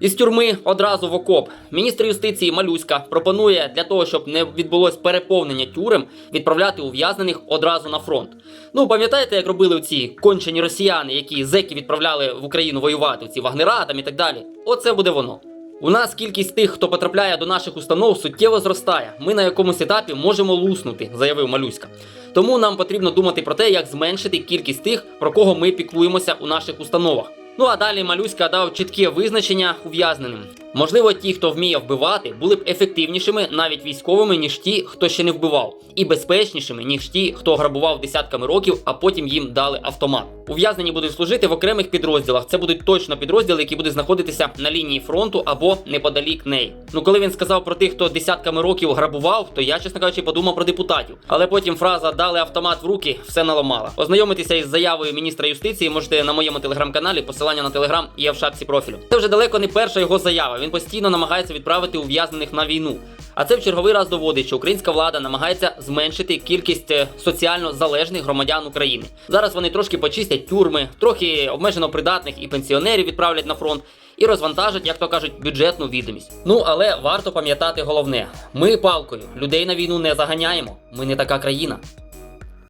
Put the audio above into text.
Із тюрми одразу в окоп. Міністр юстиції Малюська пропонує для того, щоб не відбулось переповнення тюрем, відправляти ув'язнених одразу на фронт. Ну пам'ятаєте, як робили ці кончені росіяни, які зеки відправляли в Україну воювати, ці вагнера там і так далі. Оце буде воно. У нас кількість тих, хто потрапляє до наших установ, суттєво зростає. Ми на якомусь етапі можемо луснути, заявив Малюська. Тому нам потрібно думати про те, як зменшити кількість тих, про кого ми піклуємося у наших установах. Ну а далі Малюська дав чітке визначення ув'язненим. Можливо, ті, хто вміє вбивати, були б ефективнішими навіть військовими, ніж ті, хто ще не вбивав, і безпечнішими, ніж ті, хто грабував десятками років, а потім їм дали автомат. Ув'язнені будуть служити в окремих підрозділах. Це будуть точно підрозділи, які будуть знаходитися на лінії фронту або неподалік неї. Ну, коли він сказав про тих, хто десятками років грабував, то я, чесно кажучи, подумав про депутатів. Але потім фраза дали автомат в руки все наламала. Ознайомитися із заявою міністра юстиції можете на моєму телеграм-каналі. Посилання на телеграм є в шапці профілю. Це вже далеко не перша його заява. Він постійно намагається відправити ув'язнених на війну. А це в черговий раз доводить, що українська влада намагається зменшити кількість е, соціально залежних громадян України. Зараз вони трошки почистять тюрми, трохи обмежено придатних і пенсіонерів відправлять на фронт. І розвантажать, як то кажуть, бюджетну відомість. Ну але варто пам'ятати головне: ми палкою людей на війну не заганяємо. Ми не така країна.